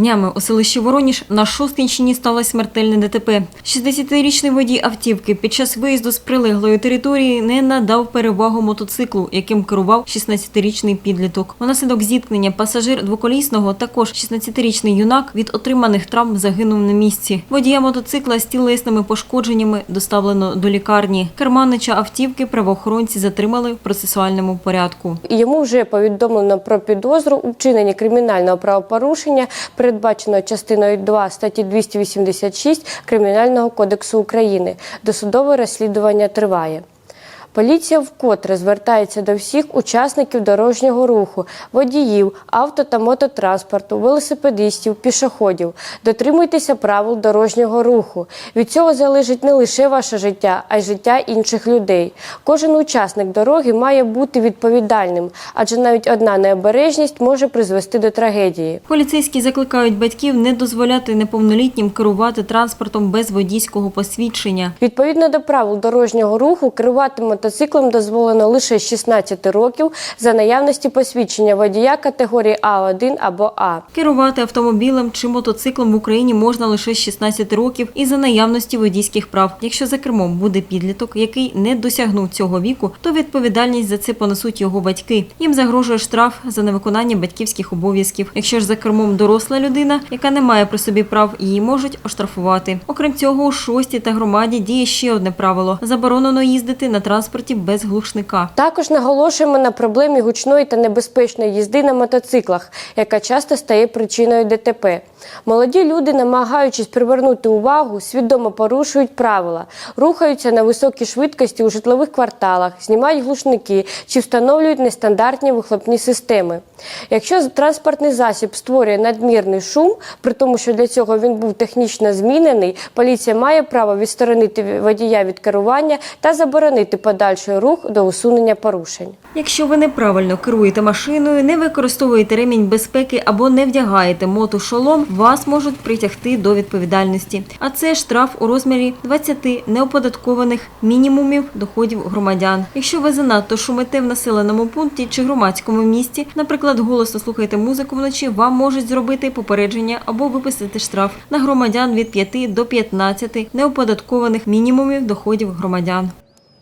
Днями у селищі Вороніж на Шосткінщині сталося смертельне ДТП. 60-річний водій автівки під час виїзду з прилеглої території не надав перевагу мотоциклу, яким керував 16-річний підліток. Унаслідок зіткнення пасажир двоколісного, також 16-річний юнак, від отриманих травм загинув на місці. Водія мотоцикла з тілесними пошкодженнями доставлено до лікарні. Керманича автівки правоохоронці затримали в процесуальному порядку. Йому вже повідомлено про підозру у кримінального правопорушення, передбаченого частиною 2 статті 286 Кримінального кодексу України. Досудове розслідування триває. Поліція вкотре звертається до всіх учасників дорожнього руху, водіїв, авто та мототранспорту, велосипедистів, пішоходів. Дотримуйтеся правил дорожнього руху. Від цього залежить не лише ваше життя, а й життя інших людей. Кожен учасник дороги має бути відповідальним, адже навіть одна необережність може призвести до трагедії. Поліцейські закликають батьків не дозволяти неповнолітнім керувати транспортом без водійського посвідчення. Відповідно до правил дорожнього руху, керувати мотоциклом дозволено лише з 16 років за наявності посвідчення водія категорії А1 або А. Керувати автомобілем чи мотоциклом в Україні можна лише з 16 років і за наявності водійських прав. Якщо за кермом буде підліток, який не досягнув цього віку, то відповідальність за це понесуть його батьки. Їм загрожує штраф за невиконання батьківських обов'язків. Якщо ж за кермом доросла людина, яка не має при собі прав, її можуть оштрафувати. Окрім цього, у шостій та громаді діє ще одне правило: заборонено їздити на транспорті без глушника. Також наголошуємо на проблемі гучної та небезпечної їзди на мотоциклах, яка часто стає причиною ДТП. Молоді люди, намагаючись привернути увагу, свідомо порушують правила, рухаються на високій швидкості у житлових кварталах, знімають глушники чи встановлюють нестандартні вихлопні системи. Якщо транспортний засіб створює надмірний шум, при тому, що для цього він був технічно змінений, поліція має право відсторонити водія від керування та заборонити подальший рух до усунення порушень. Якщо ви неправильно керуєте машиною, не використовуєте ремінь безпеки або не вдягаєте мотошолом, вас можуть притягти до відповідальності. А це штраф у розмірі 20 неоподаткованих мінімумів доходів громадян. Якщо ви занадто шумите в населеному пункті чи громадському місті, наприклад, голосно слухаєте музику вночі, вам можуть зробити попередження або виписати штраф на громадян від 5 до 15 неоподаткованих мінімумів доходів громадян.